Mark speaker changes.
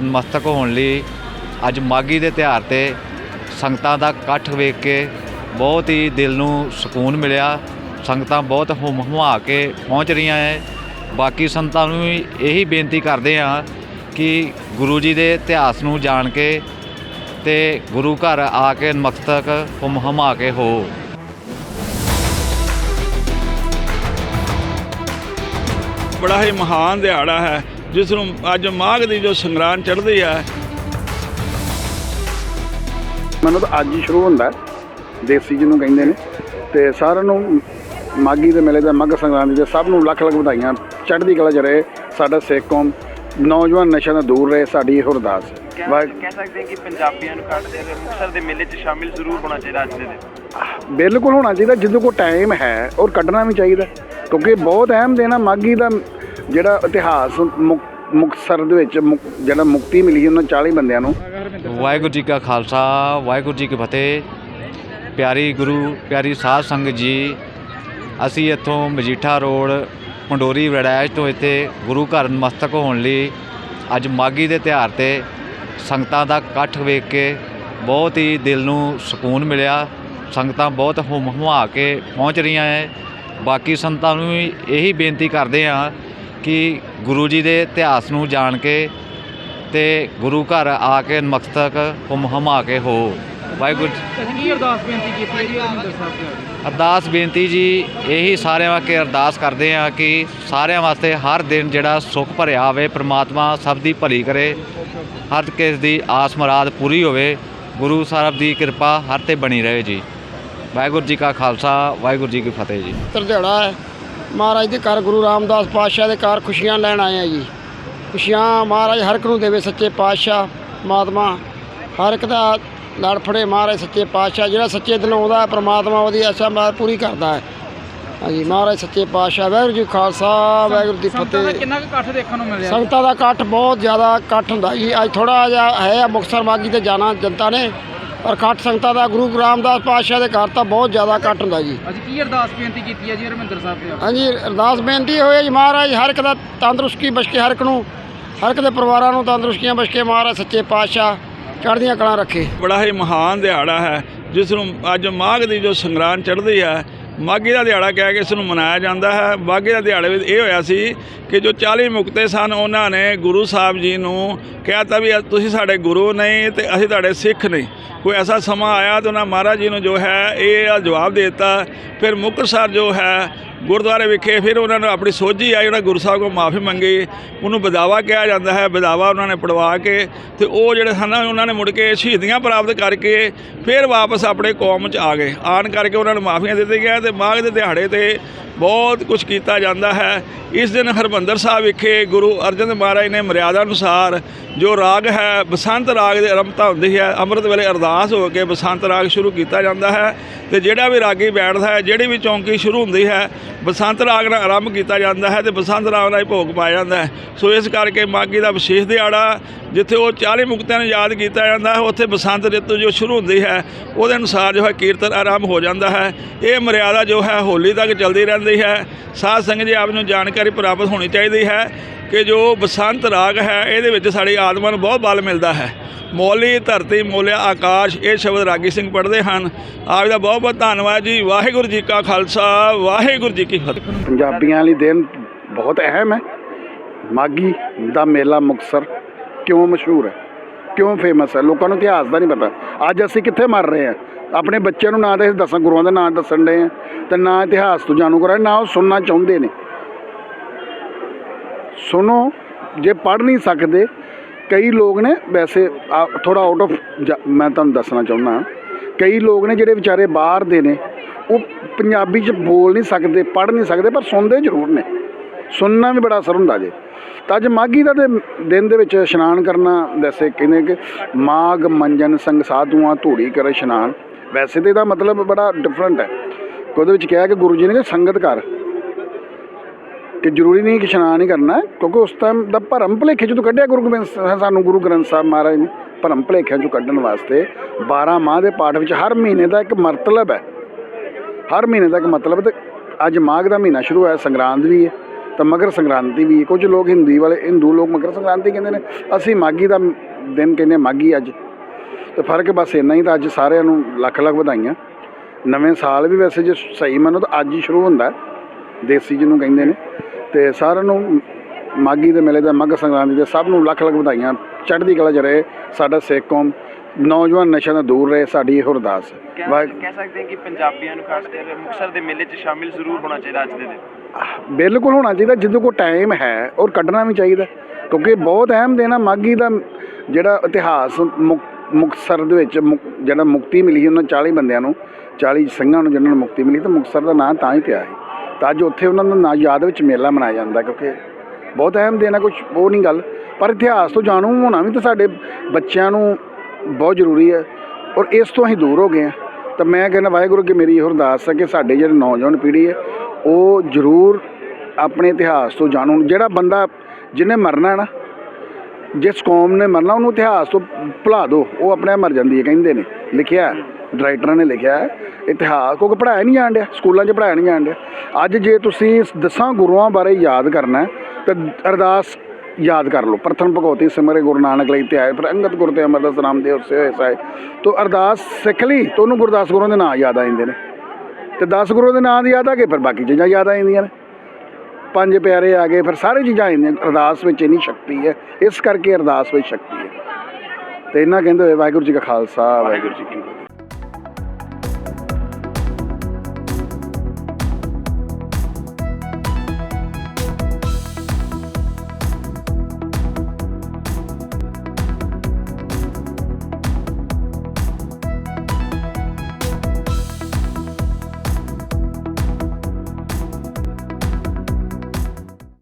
Speaker 1: ਘਰ ਹੋਣ ਲਈ ਅੱਜ ਮਾਗੀ ਦੇ ਤਿਉਹਾਰ ਤੇ ਸੰਗਤਾਂ ਦਾ ਇਕੱਠ ਵੇਖ ਕੇ ਬਹੁਤ ਹੀ ਦਿਲ ਨੂੰ ਸਕੂਨ ਮਿਲਿਆ। ਸੰਗਤਾਂ ਬਹੁਤ ਹੁਮ ਹੁਮਾ ਕੇ ਪਹੁੰਚ ਰਹੀਆਂ ਹੈ ਬਾਕੀ ਸੰਤਾਂ ਨੂੰ ਵੀ ਇਹੀ ਬੇਨਤੀ ਕਰਦੇ ਹਾਂ ਕਿ ਗੁਰੂ ਜੀ ਦੇ ਇਤਿਹਾਸ ਨੂੰ ਜਾਣ ਕੇ ਤੇ ਗੁਰੂ ਘਰ ਆ ਕੇ ਨਮਸਤਕ ਹੁਮ ਹੁਮਾ ਕੇ ਹੋ।
Speaker 2: ਬੜਾ ਹੀ ਮਹਾਨ ਦਿਹਾੜਾ ਹੈ। ਜਿਸ ਨੂੰ ਅੱਜ ਮਾਘ ਦੀ ਜੋ ਸੰਗਰਾਂਦ ਚੜ੍ਹਦੀ ਹੈ
Speaker 3: ਮੈਨੂੰ ਤਾਂ ਅੱਜ ਹੀ ਸ਼ੁਰੂ ਹੁੰਦਾ ਹੈ। ਦੇਸੀ ਜਿਹਨੂੰ ਕਹਿੰਦੇ ਨੇ। ਤੇ ਸਾਰਿਆਂ ਨੂੰ ਮਾਗੀ ਦੇ ਮੇਲੇ ਦਾ ਮੱਘ ਸੰਗਰਾਂਦ ਦੇ ਸਭ ਨੂੰ ਲੱਖ ਲੱਖ ਵਧਾਈਆਂ। ਚੜ੍ਹਦੀ ਕਲਾ ਚ ਰਹੇ ਸਾਡਾ ਸਿੱਖ ਕੌਮ ਨੌਜਵਾਨ ਨਸ਼ਿਆਂ ਤੋਂ ਦੂਰ ਰਹੇ ਸਾਡੀ ਇਹ ਅਰਦਾਸ
Speaker 4: ਕਹਿ ਸਕਦੇ ਕਿ ਪੰਜਾਬੀਆਂ ਨੂੰ ਕੱਢਦੇ ਹੋਏ ਮੁਕਤਸਰ ਦੇ ਮੇਲੇ 'ਚ ਸ਼ਾਮਿਲ ਜ਼ਰੂਰ ਹੋਣਾ ਚਾਹੀਦਾ ਅੱਜ ਦੇ ਦਿਨ।
Speaker 3: ਬਿਲਕੁਲ ਹੋਣਾ ਚਾਹੀਦਾ ਜਿਹਦੇ ਕੋਲ ਟਾਈਮ ਹੈ ਔਰ ਕੱਢਣਾ ਵੀ ਚਾਹੀਦਾ। ਕਿਉਂਕਿ ਬਹੁਤ ਅਹਿਮ ਦਿਨ ਆ ਮਾਗੀ ਦਾ ਜਿਹੜਾ ਇਤਿਹਾਸ ਮੁਕ- ਮੁਕਤਸਰ ਦੇ ਵਿੱਚ ਮੁਕ- ਜਿਹੜਾ ਮੁਕਤੀ ਮਿਲੀ ਉਹਨਾਂ 40 ਬੰਦਿਆਂ ਨੂੰ।
Speaker 1: ਵਾਹਿਗੁਰੂ ਜੀ ਕਾ ਖਾਲਸਾ, ਵਾਹਿਗੁਰੂ ਜੀ ਕੀ ਫਤਿਹ। ਪਿਆਰੀ ਗੁਰੂ, ਪਿਆਰੀ ਸਾਧ ਸੰਗਤ ਜੀ, ਅਸੀਂ ਇੱਥੋਂ ਮਜੀਠਾ ਰੋਡ, ਪੰਡੋਰੀ ਵੜੈਚ ਤੋਂ ਇੱਥੇ ਗੁਰੂ ਘਰ ਨਮਸਤਕ ਹੋਣ ਲਈ ਅੱਜ ਮਾਗੀ ਦੇ ਤਿਉਹਾਰ ਤੇ ਸੰਗਤਾਂ ਦਾ ਇਕੱਠ ਵੇਖ ਕੇ ਬਹੁਤ ਹੀ ਦਿਲ ਨੂੰ ਸਕੂਨ ਮਿਲਿਆ। ਸੰਗਤਾਂ ਬਹੁਤ ਹੁਮ ਹੁਮਾ ਕੇ ਪਹੁੰਚ ਰਹੀਆਂ ਹੈ ਬਾਕੀ ਸੰਗਤਾਂ ਨੂੰ ਵੀ ਇਹੀ ਬੇਨਤੀ ਕਰਦੇ ਹਾਂ ਕਿ ਗੁਰੂ ਜੀ ਦੇ ਇਤਿਹਾਸ ਨੂੰ ਜਾਣ ਕੇ ਤੇ ਗੁਰੂ ਘਰ ਆ ਕੇ ਨਮਸਤਕ ਹੁਮ ਹੁਮਾ ਕੇ ਹੋ। ਵਾਹਿਗੁਰੂ
Speaker 5: ਕੀ ਅਰਦਾਸ ਬੇਨਤੀ ਕੀਤੀ ਹੈ ਜੀ ਹਰਿਮੰਦਰ ਸਾਹਿਬ ਤੇ
Speaker 1: ਅਰਦਾਸ। ਬੇਨਤੀ ਜੀ ਇਹੀ ਸਾਰਿਆਂ ਵਾਸਤੇ ਅਰਦਾਸ ਕਰਦੇ ਆ ਕਿ ਸਾਰਿਆਂ ਵਾਸਤੇ ਹਰ ਦਿਨ ਜਿਹੜਾ ਸੁੱਖ ਭਰਿਆ ਹੋਵੇ ਪ੍ਰਮਾਤਮਾ ਸਭ ਦੀ ਭਲੀ ਕਰੇ ਹਰ ਕਿਸੇ ਦੀ ਆਸ ਮੁਰਾਦ ਪੂਰੀ ਹੋਵੇ ਗੁਰੂ ਸਾਹਿਬ ਦੀ ਕਿਰਪਾ ਹਰ ਤੇ ਬਣੀ ਰਹੇ ਜੀ। ਵਾਹਿਗੁਰੂ ਜੀ ਕਾ ਖਾਲਸਾ ਵਾਹਿਗੁਰੂ ਜੀ ਕੀ ਫਤਿਹ ਜੀ।
Speaker 6: ਦਿਹਾੜਾ ਹੈ। ਮਹਾਰਾਜ ਦੇ ਘਰ ਗੁਰੂ ਰਾਮਦਾਸ ਪਾਤਸ਼ਾਹ ਦੇ ਘਰ ਖੁਸ਼ੀਆਂ ਲੈਣ ਆਏ ਆ ਜੀ। ਖੁਸ਼ੀਆਂ ਮਹਾਰਾਜ ਹਰ ਇੱਕ ਨੂੰ ਦੇਵੇ ਸੱਚੇ ਪਾਤਸ਼ਾਹ ਮਾਤਮਾ ਹਰ ਇੱਕ ਦਾ ਲੜ ਫੜੇ ਮਹਾਰਾਜ ਸੱਚੇ ਪਾਤਸ਼ਾਹ ਜਿਹੜਾ ਸੱਚੇ ਦਿਲੋਂ ਆਉਂਦਾ ਹੈ ਪ੍ਰਮਾਤਮਾ ਉਹਦੀ ਆਸ਼ਾ ਮਾਰ ਪੂਰੀ ਕਰਦਾ ਹੈ। ਹਾਂਜੀ ਮਹਾਰਾਜ ਸੱਚੇ ਪਾਤਸ਼ਾਹ ਵਾਹਿਗੁਰੂ ਜੀ ਖਾਲਸਾ ਵਾਹਿਗੁਰੂ ਜੀ ਕੀ
Speaker 5: ਸੰਗਤਾਂ ਦਾ
Speaker 6: ਫਤਿਹ।
Speaker 5: ਕਿੰਨਾ ਕੁ ਇਕੱਠ ਦੇਖਣ ਨੂੰ ਮਿਲਿਆ?
Speaker 6: ਸੰਗਤਾਂ ਦਾ ਇਕੱਠ ਬਹੁਤ ਜ਼ਿਆਦਾ ਇਕੱਠ ਹੁੰਦਾ ਜੀ। ਅੱਜ ਥੋੜਾ ਜਿਹਾ ਹੈ ਮੁਕਤਸਰ ਮਾਗੀ ਤੇ ਜਾਣਾ ਜਨਤਾ ਨੇ। ਪਰ ਇਕੱਠ ਸੰਗਤਾਂ ਦਾ ਗੁਰੂ ਰਾਮਦਾਸ ਪਾਤਸ਼ਾਹ ਦੇ ਘਰ ਤਾਂ ਬਹੁਤ ਜ਼ਿਆਦਾ ਇਕੱਠ ਹੁੰਦਾ ਜੀ।
Speaker 5: ਅੱਜ ਕੀ ਅਰਦਾਸ ਬੇਨਤੀ ਕੀਤੀ ਹੈ ਜੀ ਹਰਿਮੰਦਰ ਸਾਹਿਬ ਤੇ
Speaker 6: ਹਾਂਜੀ ਅਰਦਾਸ ਬੇਨਤੀ ਹੋਈ ਹੈ ਜੀ ਮਹਾਰਾਜ ਹਰ ਇੱਕ ਦਾ ਤੰਦਰੁਸਤੀ ਬਖਸ਼ੇ ਹਰ ਇੱਕ ਨੂੰ ਹਰ ਇੱਕ ਦੇ ਪਰਿਵਾਰਾਂ ਨੂੰ ਤੰਦਰੁਸਤੀਆਂ ਬਖਸ਼ੇ ਮਹਾਰਾਜ ਸੱਚੇ ਪਾਤਸ਼ਾਹ ਚੜ੍ਹਦੀਆਂ ਕਲਾਂ ਰੱਖੇ।
Speaker 2: ਬੜਾ ਹੀ ਮਹਾਨ ਦਿਹਾੜਾ ਹੈ ਜਿਸ ਨੂੰ ਅੱਜ ਮਾਘ ਦੀ ਜੋ ਸੰਗਰਾਂਦ ਚੜ੍ਹਦੀ ਹੈ ਮਾਘੀ ਦਾ ਦਿਹਾੜਾ ਕਹਿ ਕੇ ਇਸ ਨੂੰ ਮਨਾਇਆ ਜਾਂਦਾ ਹੈ। ਮਾਘੀ ਦਾ ਦਿਹਾੜੇ ਵਿੱਚ ਇਹ ਹੋਇਆ ਸੀ ਕਿ ਜੋ 40 ਮੁਕਤੇ ਸਨ, ਉਹਨਾਂ ਨੇ ਗੁਰੂ ਸਾਹਿਬ ਜੀ ਨੂੰ ਕਿਹਾ ਤਾ ਵੀ ਤੁਸੀਂ ਸਾਡੇ ਗੁਰੂ ਨਹੀਂ ਤੇ ਅਸੀਂ ਤੁਹਾਡੇ ਸਿੱਖ ਨਹੀਂ। ਕੋਈ ਐਸਾ ਸਮਾਂ ਆਇਆ ਤਾਂ ਉਹਨਾਂ ਮਹਾਰਾਜ ਜੀ ਨੂੰ ਜੋ ਹੈ, ਇਹ ਜਵਾਬ ਦੇ ਦਿੱਤਾ। ਫਿਰ ਮੁਕਤਸਰ ਜੋ ਹੈ ਗੁਰਦੁਆਰੇ ਵਿਖੇ ਫਿਰ ਉਹਨਾਂ ਨੂੰ ਆਪਣੀ ਸੋਝੀ ਆ ਜਿਹੜਾ ਗੁਰੂ ਸਾਹਿਬ ਕੋਲ ਮਾਫੀ ਮੰਗੀ। ਉਹਨੂੰ ਬਦਾਵਾ ਕਿਹਾ ਜਾਂਦਾ ਹੈ, ਬਦਾਵਾ ਉਹਨਾਂ ਨੇ ਪੜਵਾ ਕੇ ਤੇ ਉਹ ਜਿਹੜੇ ਹਨ, ਉਹਨਾਂ ਨੇ ਮੁੜ ਕੇ ਸ਼ਹੀਦੀਆਂ ਪ੍ਰਾਪਤ ਕਰਕੇ ਫਿਰ ਵਾਪਸ ਆਪਣੇ ਕੌਮ 'ਚ ਆ ਗਏ। ਆਣ ਕਰਕੇ ਉਹਨਾਂ ਨੂੰ ਮਾਫੀਆਂ ਦਿੱਤੀਆਂ ਗਿਆ ਤੇ ਮਾਘ ਦੇ ਦਿਹਾੜੇ ਤੇ ਬਹੁਤ ਕੁਝ ਕੀਤਾ ਜਾਂਦਾ ਹੈ। ਇਸ ਦਿਨ ਹਰਮੰਦਰ ਸਾਹਿਬ ਵਿਖੇ ਗੁਰੂ ਅਰਜਨ ਮਹਾਰਾਜ ਨੇ ਮਰਿਆਦਾ ਅਨੁਸਾਰ ਜੋ ਰਾਗ ਹੈ, ਬਸੰਤ ਰਾਗ ਦੀ ਆਰੰਭਤਾ ਹੁੰਦੀ ਹੈ, ਅੰਮ੍ਰਿਤ ਵੇਲੇ ਅਰਦਾਸ ਹੋ ਕੇ ਬਸੰਤ ਰਾਗ ਸ਼ੁਰੂ ਕੀਤਾ ਜਾਂਦਾ ਹੈ ਤੇ ਜਿਹੜਾ ਵੀ ਰਾਗੀ ਬੈਠਦਾ ਹੈ, ਜਿਹੜੀ ਵੀ ਚੌਂਕੀ ਸ਼ੁਰੂ ਹੁੰਦੀ ਹੈ, ਬਸੰਤ ਰਾਗ ਨਾਲ ਆਰੰਭ ਕੀਤਾ ਜਾਂਦਾ ਹੈ ਤੇ ਬਸੰਤ ਰਾਗ ਨਾਲ ਹੀ ਭੋਗ ਪਾਇਆ ਜਾਂਦਾ ਹੈ। ਸੋ ਇਸ ਕਰਕੇ ਮਾਗੀ ਦਾ ਵਿਸ਼ੇਸ਼ ਦਿਹਾੜਾ ਜਿੱਥੇ ਉਹ 40 ਮੁਕਤਿਆਂ ਨੂੰ ਯਾਦ ਕੀਤਾ ਜਾਂਦਾ ਹੈ, ਉੱਥੇ ਬਸੰਤ ਰਿਤੂ ਜੋ ਸ਼ੁਰੂ ਹੁੰਦੀ ਹੈ, ਉਹਦੇ ਅਨੁਸਾਰ ਜੋ ਹੈ ਕੀਰਤਨ ਆਰੰਭ ਹੋ ਜਾਂਦਾ ਹੈ। ਇਹ ਮਰਿਆਦਾ ਜੋ ਹੈ, ਹੋਲੀ ਤੱਕ ਚੱਲਦੀ ਰਹਿੰਦੀ ਹੈ। ਸਾਧ ਸੰਗਤ ਜੀ ਆਪ ਨੂੰ ਜਾਣਕਾਰੀ ਪ੍ਰਾਪਤ ਹੋਣੀ ਚਾਹੀਦੀ ਹੈ ਕਿ ਜੋ ਬਸੰਤ ਰਾਗ ਹੈ, ਇਹਦੇ ਵਿੱਚ ਸਾਡੀ ਆਤਮਾ ਨੂੰ ਬਹੁਤ ਬਲ ਮਿਲਦਾ ਹੈ। ਮੌਲੀ ਧਰਤੀ, ਮੋਲਿਆ ਆਕਾਸ਼, ਇਹ ਸ਼ਬਦ ਰਾਗੀ ਸਿੰਘ ਪੜ੍ਹਦੇ ਹਨ। ਆਪ ਦਾ ਬਹੁਤ ਬਹੁਤ ਧੰਨਵਾਦ ਜੀ। ਵਾਹਿਗੁਰੂ ਜੀ ਕਾ ਖਾਲਸਾ, ਵਾਹਿਗੁਰੂ ਜੀ ਕੀ ਫਤਿਹ।
Speaker 3: ਪੰਜਾਬੀਆਂ ਲਈ ਦਿਨ ਬਹੁਤ ਅਹਿਮ ਹੈ। ਮਾਗੀ ਦਾ ਮੇਲਾ ਮੁਕਤਸਰ ਕਿਉਂ ਮਸ਼ਹੂਰ ਹੈ? ਕਿਉਂ ਫੇਮਸ ਹੈ? ਲੋਕਾਂ ਨੂੰ ਇਤਿਹਾਸ ਦਾ ਨਹੀਂ ਪਤਾ। ਅੱਜ ਅਸੀਂ ਕਿੱਥੇ ਮਰ ਰਹੇ ਹਾਂ? ਆਪਣੇ ਬੱਚਿਆਂ ਨੂੰ ਨਾ ਤਾਂ ਅਸੀਂ ਦਸਾਂ, ਗੁਰੂਆਂ ਦਾ ਨਾਂ ਦੱਸਣ ਦੇ ਆ ਤੇ ਨਾ ਇਤਿਹਾਸ ਤੋਂ ਜਾਣੂ ਕਰਾਂ ਨਾ ਉਹ ਸੁਣਨਾ ਚਾਹੁੰਦੇ ਨੇ। ਸੁਣੋ, ਜੇ ਪੜ੍ਹ ਨਹੀਂ ਸਕਦੇ, ਕਈ ਲੋਕ ਨੇ ਵੈਸੇ ਥੋੜਾ ਆਊਟ ਆਫ ਮੈਂ ਤੁਹਾਨੂੰ ਦੱਸਣਾ ਚਾਹੁੰਦਾ ਕਈ ਲੋਕ ਨੇ ਜਿਹੜੇ ਵਿਚਾਰੇ ਬਾਹਰ ਦੇ ਨੇ, ਉਹ ਪੰਜਾਬੀ 'ਚ ਬੋਲ ਨਹੀਂ ਸਕਦੇ, ਪੜ੍ਹ ਨਹੀਂ ਸਕਦੇ, ਪਰ ਸੁਣਦੇ ਜ਼ਰੂਰ ਨੇ। ਸੁਣਨਾ ਵੀ ਬੜਾ ਅਸਰ ਹੁੰਦਾ ਜੇ। ਤਾਂ ਅੱਜ ਮਾਗੀ ਦਾ ਦੇ ਦਿਨ ਦੇ ਵਿੱਚ ਇਸ਼ਨਾਨ ਕਰਨਾ, ਵੈਸੇ ਕਹਿੰਦੇ ਕਿ ਮਾਗ ਮੰਜਨ ਸੰਗ ਸਾਧੂਆਂ ਧੂੜੀ ਕਰ ਇਸ਼ਨਾਨ। ਵੈਸੇ ਤੇ ਇਹਦਾ ਮਤਲਬ ਬੜਾ ਡਿਫਰੈਂਟ ਹੈ। ਉਹਦੇ ਵਿੱਚ ਕਿਹਾ ਕਿ ਗੁਰੂ ਜੀ ਨੇ ਕਿ ਸੰਗਤ ਕਰ। ਕਿ ਜ਼ਰੂਰੀ ਨਹੀਂ ਕਿ ਇਸ਼ਨਾਨ ਹੀ ਕਰਨਾ ਕਿਉਂਕਿ ਉਸ ਟਾਈਮ ਦਾ ਭਰਮ ਭੁਲੇਖੇ ਜਦੋਂ ਕੱਢਿਆ ਗੁਰੂ ਗੋਬਿੰਦ ਸਾਨੂੰ ਗੁਰੂ ਗ੍ਰੰਥ ਸਾਹਿਬ ਮਹਾਰਾਜ ਨੇ, ਭਰਮ ਭੁਲੇਖਿਆਂ ਚੋਂ ਕੱਢਣ ਵਾਸਤੇ। 12 ਮਾਹ ਦੇ ਪਾਠ ਵਿੱਚ ਹਰ ਮਹੀਨੇ ਦਾ ਇੱਕ ਮਤਲਬ ਹੈ। ਹਰ ਮਹੀਨੇ ਦਾ ਇੱਕ ਮਤਲਬ ਤੇ ਅੱਜ ਮਾਘ ਦਾ ਮਹੀਨਾ ਸ਼ੁਰੂ ਹੋਇਆ, ਸੰਗਰਾਂਦ ਵੀ ਹੈ, ਤਾਂ ਮਗਰ ਸੰਗਰਾਂਤੀ ਵੀ ਹੈ। ਕੁਝ ਲੋਕ ਹਿੰਦੀ ਵਾਲੇ, ਹਿੰਦੂ ਲੋਕ ਮਗਰ ਸੰਗਰਾਂਤੀ ਕਹਿੰਦੇ ਨੇ। ਅਸੀਂ ਮਾਗੀ ਦਾ ਦਿਨ ਕਹਿੰਦੇ ਹਾਂ ਮਾਗੀ ਅੱਜ। ਤੇ ਫ਼ਰਕ ਬਸ ਇੰਨਾ ਹੀ ਤਾਂ ਅੱਜ ਸਾਰਿਆਂ ਨੂੰ ਲੱਖ ਲੱਖ ਵਧਾਈਆਂ। ਨਵੇਂ ਸਾਲ ਵੀ ਵੈਸੇ ਜੇ ਸਹੀ ਮੰਨੋ ਤਾਂ ਅੱਜ ਹੀ ਸ਼ੁਰੂ ਹੁੰਦਾ ਦੇਸੀ ਜਿਹਨੂੰ ਕਹਿੰਦੇ ਨੇ। ਤੇ ਸਾਰਿਆਂ ਨੂੰ ਮਾਗੀ ਦੇ ਮੇਲੇ ਦਾ ਮਕਰ ਸੰਕ੍ਰਾਂਤੀ ਦੇ ਸਭ ਨੂੰ ਲੱਖ ਲੱਖ ਵਧਾਈਆਂ। ਚੜ੍ਹਦੀ ਕਲਾ 'ਚ ਰਹੇ ਸਾਡਾ ਸਿੱਖ ਕੌਮ ਨੌਜਵਾਨ ਨਸ਼ਿਆਂ ਤੋਂ ਦੂਰ ਰਹੇ ਸਾਡੀ ਇਹੋ ਅਰਦਾਸ ਹੈ
Speaker 4: ਕਹਿ ਕਹਿ ਸਕਦੇ ਹਾਂ ਕਿ ਪੰਜਾਬੀਆਂ ਨੂੰ ਖਾਸ ਤੌਰ ਤੇ ਮੁਕਤਸਰ ਦੇ ਮੇਲੇ 'ਚ ਸ਼ਾਮਿਲ ਜ਼ਰੂਰ ਹੋਣਾ ਚਾਹੀਦਾ ਅੱਜ ਦੇ ਦਿਨ।
Speaker 3: ਬਿਲਕੁਲ ਹੋਣਾ ਚਾਹੀਦਾ ਜਿੱਦੋਂ ਕੋਲ ਟਾਈਮ ਹੈ ਔਰ ਕੱਢਣਾ ਵੀ ਚਾਹੀਦਾ। ਕਿਉਂਕਿ ਬਹੁਤ ਅਹਿਮ ਦਿਨ ਆ ਮਾਗੀ ਦਾ ਜਿਹੜਾ ਇਤਿਹਾਸ ਮੁਕ- ਮੁਕਤਸਰ ਦੇ ਵਿੱਚ ਮੁਕ- ਜਿਹੜਾ ਮੁਕਤੀ ਮਿਲੀ ਸੀ ਉਹਨਾਂ 40 ਬੰਦਿਆਂ ਨੂੰ 40 ਸਿੰਘਾਂ ਨੂੰ ਜਿਹਨਾਂ ਨੂੰ ਮੁਕਤੀ ਮਿਲੀ, ਤਾਂ ਮੁਕਤਸਰ ਦਾ ਨਾਂ ਤਾਂ ਹੀ ਪਿਆ ਸੀ। ਤਾਂ ਅੱਜ ਉੱਥੇ ਉਹਨਾਂ ਦਾ ਨਾਂ ਯਾਦ ਵਿੱਚ ਮੇਲਾ ਮਨਾਇਆ ਜਾਂਦਾ, ਕਿਉਂਕਿ ਬਹੁਤ ਅਹਿਮ ਦਿਨ ਆ ਕੁਝ ਉਹ ਨਹੀਂ ਗੱਲ। ਪਰ ਇਤਿਹਾਸ ਤੋਂ ਜਾਣੂ ਹੋਣਾ ਵੀ ਤਾਂ ਸਾਡੇ ਬੱਚਿਆਂ ਨੂੰ ਬਹੁਤ ਜ਼ਰੂਰੀ ਹੈ ਔਰ ਇਸ ਤੋਂ ਅਸੀਂ ਦੂਰ ਹੋ ਗਏ ਹਾਂ ਤਾਂ ਮੈਂ ਕਹਿੰਦਾ, ਵਾਹਿਗੁਰੂ ਕਿ ਮੇਰੀ ਇਹ ਅਰਦਾਸ ਹੈ ਕਿ ਸਾਡੇ ਜਿਹੜੇ ਨੌਜਵਾਨ ਪੀੜ੍ਹੀ ਹੈ ਉਹ ਜ਼ਰੂਰ ਆਪਣੇ ਇਤਿਹਾਸ ਤੋਂ ਜਾਣੂ ਜਿਹੜਾ ਬੰਦਾ ਜਿਹਨੇ ਮਰਨਾ ਹੈ ਨਾ ਜਿਸ ਕੌਮ ਨੇ ਮਰਨਾ ਉਹਨੂੰ ਇਤਿਹਾਸ ਤੋਂ ਭੁਲਾ ਦਿਓ। ਉਹ ਆਪਣੇ ਆਪ ਮਰ ਜਾਂਦੀ ਹੈ, ਕਹਿੰਦੇ ਨੇ। ਲਿਖਿਆ ਰਾਈਟਰਾਂ ਨੇ ਲਿਖਿਆ ਇਤਿਹਾਸ, ਕਿਉਂਕਿ ਪੜ੍ਹਾਇਆ ਨਹੀਂ ਜਾਣ ਡਿਆ। ਸਕੂਲਾਂ 'ਚ ਪੜ੍ਹਾਇਆ ਨਹੀਂ ਜਾਣ ਡਿਆ। ਅੱਜ ਜੇ ਤੁਸੀਂ ਦਸਾਂ ਗੁਰੂਆਂ ਬਾਰੇ ਯਾਦ ਕਰਨਾ ਤਾਂ ਅਰਦਾਸ ਯਾਦ ਕਰ ਲਓ। ਪ੍ਰਥਮ ਭਗਵਤੀ ਸਿਮਰੇ ਗੁਰੂ ਨਾਨਕ ਲਈ ਧਿਆਏ ਫਿਰ ਅੰਗਦ ਗੁਰ ਤੇ ਅਮਰਦਾਸ ਨਾਮ ਦੇ ਉਸੇ ਹੋਏ ਸਾਏ। ਤੋ ਅਰਦਾਸ ਸਿੱਖ ਲਈ, ਤਾਂ ਉਹਨੂੰ ਗੁਰਦਾਸ ਗੁਰੂਆਂ ਦੇ ਨਾਂ ਯਾਦ ਆ ਜਾਂਦੇ ਨੇ। ਤੇ 10 ਗੁਰੂਆਂ ਦੇ ਨਾਂ ਦੀ ਯਾਦ ਆ ਕੇ ਫਿਰ ਬਾਕੀ ਚੀਜ਼ਾਂ ਯਾਦ ਆ ਜਾਂਦੀਆਂ ਨੇ। ਪੰਜ ਪਿਆਰੇ ਆ ਗਏ, ਫਿਰ ਸਾਰੇ ਚੀਜ਼ਾਂ ਆ ਅਰਦਾਸ ਵਿੱਚ ਇੰਨੀ ਸ਼ਕਤੀ ਹੈ, ਇਸ ਕਰਕੇ ਅਰਦਾਸ ਵਿੱਚ ਸ਼ਕਤੀ ਹੈ। ਤੇ ਇਹਨਾਂ ਕਹਿੰਦੇ ਹੋਏ ਵਾਹਿਗੁਰੂ ਜੀ ਕਾ ਖਾਲਸਾ, ਵਾਹਿਗੁਰੂ ਜੀ ਕੀ ਫਤਿਹ।